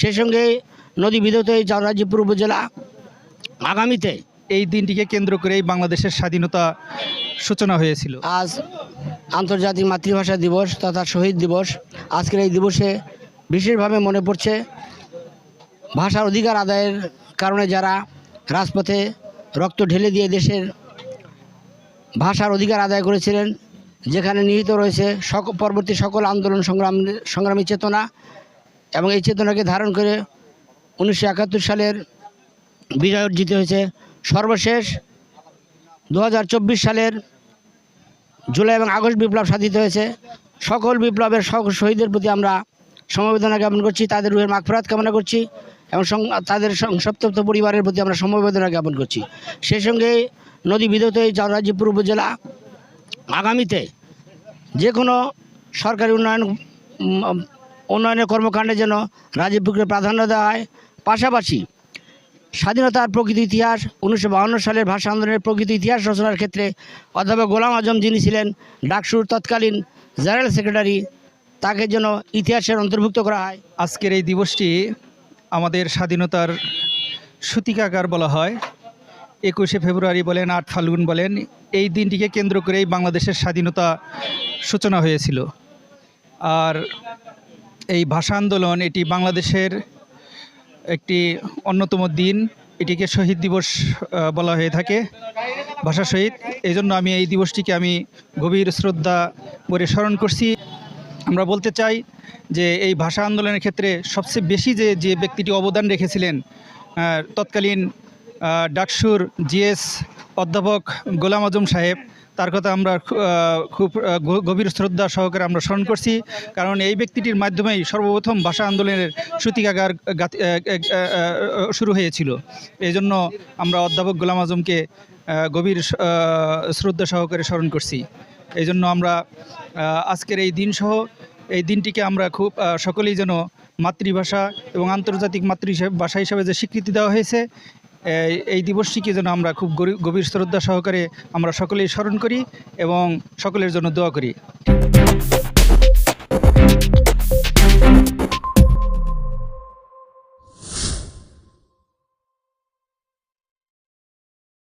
সেই সঙ্গে নদী বিধৌত এই চাঁদরাজীপুর উপজেলা আগামীতে এই দিনটিকে কেন্দ্র করেই বাংলাদেশের স্বাধীনতা সূচনা হয়েছিল। আজ আন্তর্জাতিক মাতৃভাষা দিবস তথা শহীদ দিবস। আজকের এই দিবসে বিশেষভাবে মনে পড়ছে ভাষার অধিকার আদায়ের কারণে যারা রাজপথে রক্ত ঢেলে দিয়ে দেশের ভাষার অধিকার আদায় করেছিলেন যেখানে নিহিত রয়েছে সক পরবর্তী সকল আন্দোলন সংগ্রাম সংগ্রামী চেতনা এবং এই চেতনাকে ধারণ করে উনিশশো একাত্তর সালের বিজয় অর্জিত হয়েছে। সর্বশেষ দু হাজার চব্বিশ সালের জুলাই এবং আগস্ট বিপ্লব সাধিত হয়েছে। সকল বিপ্লবের শহীদের প্রতি আমরা সমবেদনা জ্ঞাপন করছি, তাদের রুহের মাগফরাত কামনা করছি এবং তাদের সপ্তপ্ত পরিবারের প্রতি আমরা সমবেদনা জ্ঞাপন করছি। সেই সঙ্গে নদী বিধৌত এই চাঁদরাজীপুর উপজেলা আগামীতে যে কোনো সরকারি উন্নয়ন উন্নয়নের কর্মকাণ্ডে যেন রাজীবপুরকে প্রাধান্য দেওয়া হয় পাশাপাশি স্বাধীনতার প্রকৃত ইতিহাস, উনিশশো সালের ভাষা আন্দোলনের প্রকৃত ইতিহাস রচনার ক্ষেত্রে অধ্যাপক গোলাম আজম যিনি ছিলেন ডাকসুর তৎকালীন জেনারেল সেক্রেটারি, তাকে যেন ইতিহাসের অন্তর্ভুক্ত করা হয়। আজকের এই দিবসটি আমাদের স্বাধীনতার সূতিকাগার বলা হয়। একুশে ফেব্রুয়ারি বলেন, আট ফাল্গুন বলেন, এই দিনটিকে কেন্দ্র করেই বাংলাদেশের স্বাধীনতা সূচনা হয়েছিল। আর এই ভাষা আন্দোলন এটি বাংলাদেশের একটি অন্যতম দিন। এটিকে শহীদ দিবস বলা হয়ে থাকে ভাষা শহীদ। এই জন্য আমি এই দিবসটিকে আমি গভীর শ্রদ্ধা করে স্মরণ করছি। আমরা বলতে চাই যে এই ভাষা আন্দোলনের ক্ষেত্রে সবচেয়ে বেশি যে যে ব্যক্তিটি অবদান রেখেছিলেন তৎকালীন ডাকসুর জিএস অধ্যাপক গোলাম আজম সাহেব, তার কথা আমরা খুব গভীর শ্রদ্ধা সহকারে আমরা স্মরণ করছি। কারণ এই ব্যক্তিটির মাধ্যমেই সর্বপ্রথম ভাষা আন্দোলনের সূতিকাগার শুরু হয়েছিল। এই জন্য আমরা অধ্যাপক গোলাম আজমকে গভীর শ্রদ্ধা সহকারে স্মরণ করছি। এই জন্য আমরা আজকের এই দিনসহ এই দিনটিকে আমরা খুব সকলেই যেন মাতৃভাষা এবং আন্তর্জাতিক মাতৃ ভাষা হিসাবে যে স্বীকৃতি দেওয়া হয়েছে এই- দিবসটিকে যেন আমরা খুব গভীর শ্রদ্ধা সহকারে আমরা সকলেই স্মরণ করি এবং সকলের জন্য দোয়া করি।